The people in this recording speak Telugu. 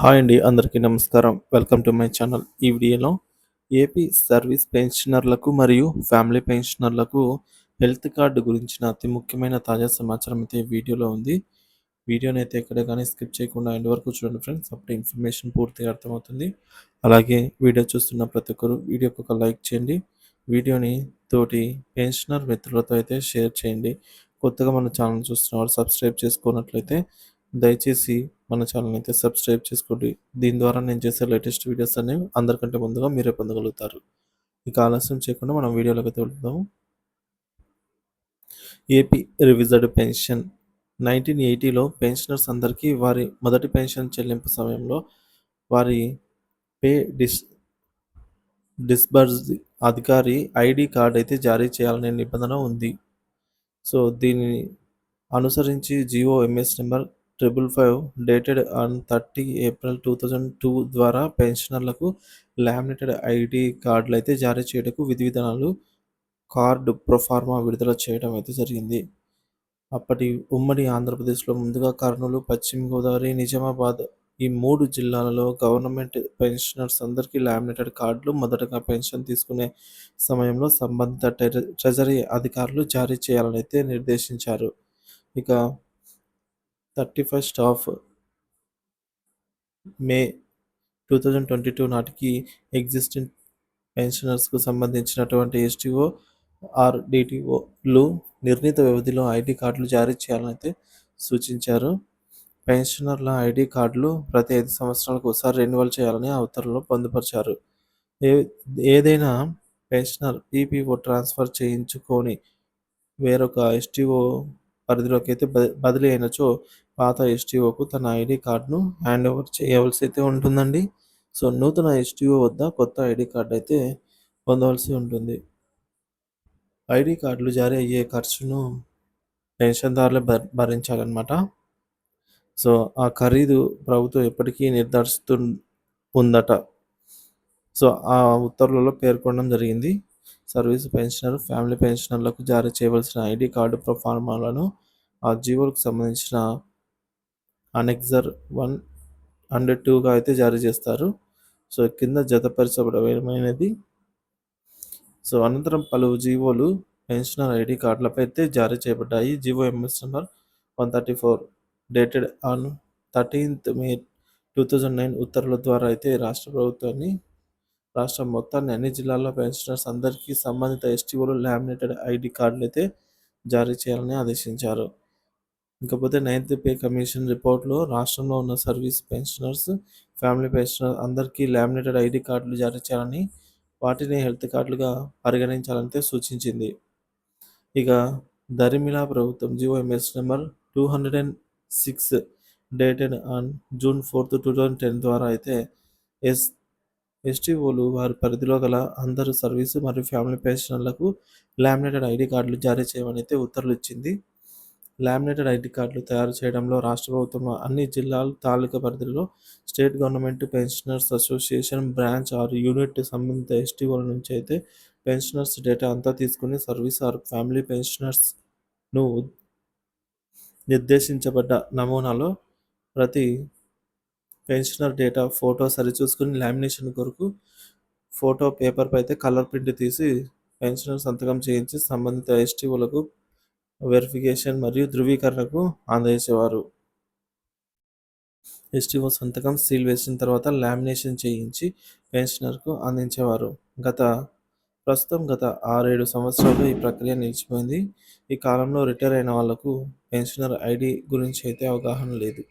హాయ్ అండి అందరికీ నమస్కారం. Welcome to my channel. ఈ వీడియోలో ఏపీ సర్వీస్ పెన్షనర్లకు మరియు ఫ్యామిలీ పెన్షనర్లకు హెల్త్ కార్డు గురించిన అతి ముఖ్యమైన తాజా సమాచారం అయితే వీడియోలో ఉంది. వీడియోని అయితే ఎక్కడ కానీ స్కిప్ చేయకుండా ఎండ్ వరకు చూడండి ఫ్రెండ్స్. అప్పుడు ఇన్ఫర్మేషన్ పూర్తిగా అర్థమవుతుంది. అలాగే వీడియో చూస్తున్న ప్రతి ఒక్కరు వీడియోకి ఒక లైక్ చేయండి. వీడియోని తోటి పెన్షనర్ మిత్రులతో అయితే షేర్ చేయండి. కొత్తగా మన ఛానల్ చూస్తున్న వాళ్ళు సబ్స్క్రైబ్ చేసుకున్నట్లయితే దయచేసి మన ఛానల్ అయితే సబ్స్క్రైబ్ చేసుకోండి. దీని ద్వారా నేను చేసే లేటెస్ట్ వీడియోస్ అనేవి అందరికంటే ముందుగా మీరే పొందగలుగుతారు. ఇక ఆలస్యం చేయకుండా మనం వీడియోలోకి వెళ్దాం. ఏపీ రివిజర్డ్ పెన్షన్ నైన్టీన్ ఎయిటీలో పెన్షనర్స్ అందరికీ వారి మొదటి పెన్షన్ చెల్లింపు సమయంలో వారి పే డిస్ డిస్బర్స్ అధికారి ఐడి కార్డ్ అయితే జారీ చేయాలనే నిబంధన ఉంది. సో దీనిని అనుసరించి GO MS number triple five dated on thirty April two thousand two ద్వారా పెన్షనర్లకు లామినేటెడ్ ఐడి కార్డులు అయితే జారీ చేయడానికి విధి విధానాలు కార్డు ప్రొఫార్మా విడుదల చేయడం అయితే జరిగింది. అప్పటి ఉమ్మడి ఆంధ్రప్రదేశ్లో ముందుగా కర్నూలు పశ్చిమ గోదావరి నిజామాబాద్ ఈ మూడు జిల్లాలలో గవర్నమెంట్ పెన్షనర్స్ అందరికీ లామినేటెడ్ కార్డులు మొదటగా పెన్షన్ తీసుకునే సమయంలో సంబంధిత ట్రెజరీ అధికారులు జారీ చేయాలని అయితే నిర్దేశించారు. ఇక thirty first of May two thousand twenty two నాటికి ఎగ్జిస్టింగ్ పెన్షనర్స్కు సంబంధించినటువంటి ఎస్టీఓ ఆర్ డిటిఓలు నిర్ణీత వ్యవధిలో ఐడి కార్డులు జారీ చేయాలని అయితే సూచించారు. పెన్షనర్ల ఐడి కార్డులు ప్రతి ఐదు సంవత్సరాలకు ఒకసారి రెన్యువల్ చేయాలని ఉత్తర్వులు పొందుపరిచారు. ఏ ఏదైనా పెన్షనర్ పీపీఓ ట్రాన్స్ఫర్ చేయించుకొని వేరొక ఎస్టీఓ పరిధిలోకి అయితే బదిలీ అయినచో పాత ఎస్టీఓకు తన ఐడి కార్డును హ్యాండ్ ఓవర్ చేయవలసి అయితే ఉంటుందండి. సో నూతన ఎస్టీఓ వద్ద కొత్త ఐడి కార్డు అయితే పొందవలసి ఉంటుంది. ఐడి కార్డులు జారీ అయ్యే ఖర్చును పెన్షన్దారులు భరించాలన్నమాట. సో ఆ ఖరీదు ప్రభుత్వం ఎప్పటికీ నిర్ధారిస్తూ ఉందట. సో ఆ ఉత్తర్వులలో పేర్కొనడం జరిగింది. సర్వీస్ పెన్షనర్ ఫ్యామిలీ పెన్షనర్లకు జారీ చేయవలసిన ఐడి కార్డు ప్రొఫార్మాలను ఆ జీవోలకు సంబంధించిన అనెక్జర్ వన్ హండ్రెడ్ టూగా అయితే జారీ చేస్తారు. సో కింద జతపరచబడమైనది సో అనంతరం పలు జీవోలు పెన్షనర్ ఐడి కార్డులపై అయితే జారీ చేయబడ్డాయి. GO MS number one thirty four dated on thirteenth May two thousand nine ఉత్తర్వుల ద్వారా అయితే రాష్ట్ర ప్రభుత్వాన్ని రాష్ట్రం మొత్తాన్ని అన్ని జిల్లాల్లో పెన్షనర్స్ అందరికీ సంబంధిత ఎస్టీఓలు లామినేటెడ్ ఐడి కార్డులు అయితే జారీ చేయాలని ఆదేశించారు. ఇకపోతే నైన్త్ పే కమిషన్ రిపోర్ట్లో రాష్ట్రంలో ఉన్న సర్వీస్ పెన్షనర్స్ ఫ్యామిలీ పెన్షనర్ అందరికీ లామినేటెడ్ ఐడి కార్డులు జారీ చేయాలని వాటిని హెల్త్ కార్డులుగా పరిగణించాలంటే సూచించింది. ఇక దరిమిలా ప్రభుత్వం GO MS MS number two hundred and six dated on June fourth two thousand ten ద్వారా అయితే ఎస్ ఎస్టీఓలు వారి పరిధిలో గల అందరు సర్వీసు మరియు ఫ్యామిలీ పెన్షనర్లకు లామినేటెడ్ ఐడి కార్డులు జారీ చేయమని అయితే ఉత్తర్వులు ఇచ్చింది. లామినేటెడ్ ఐడి కార్డులు తయారు చేయడంలో రాష్ట్ర ప్రభుత్వం అన్ని జిల్లాలు తాలూకా పరిధిలో state government pensioners association branch or unit సంబంధిత ఎస్టీఓల నుంచి అయితే పెన్షనర్స్ డేటా అంతా తీసుకుని సర్వీస్ ఆర్ ఫ్యామిలీ పెన్షనర్స్ను నిర్దేశించబడ్డ నమూనాలో ప్రతి పెన్షనర్ డేటా ఫోటో సరిచూసుకుని లామినేషన్ కొరకు ఫోటో పేపర్పై అయితే కలర్ ప్రింట్ తీసి పెన్షనర్ సంతకం చేయించి సంబంధిత ఎస్టీఓలకు వెరిఫికేషన్ మరియు ధృవీకరణకు అందజేసేవారు. ఎస్టీఓ సంతకం సీల్ వేసిన తర్వాత లామినేషన్ చేయించి పెన్షనర్కు అందించేవారు. గత ప్రస్తుతం గత ఆరేడు సంవత్సరాలు ఈ ప్రక్రియ నిలిచిపోయింది. ఈ కాలంలో రిటైర్ అయిన వాళ్ళకు పెన్షనర్ ఐడి గురించి అయితే అవగాహన లేదు.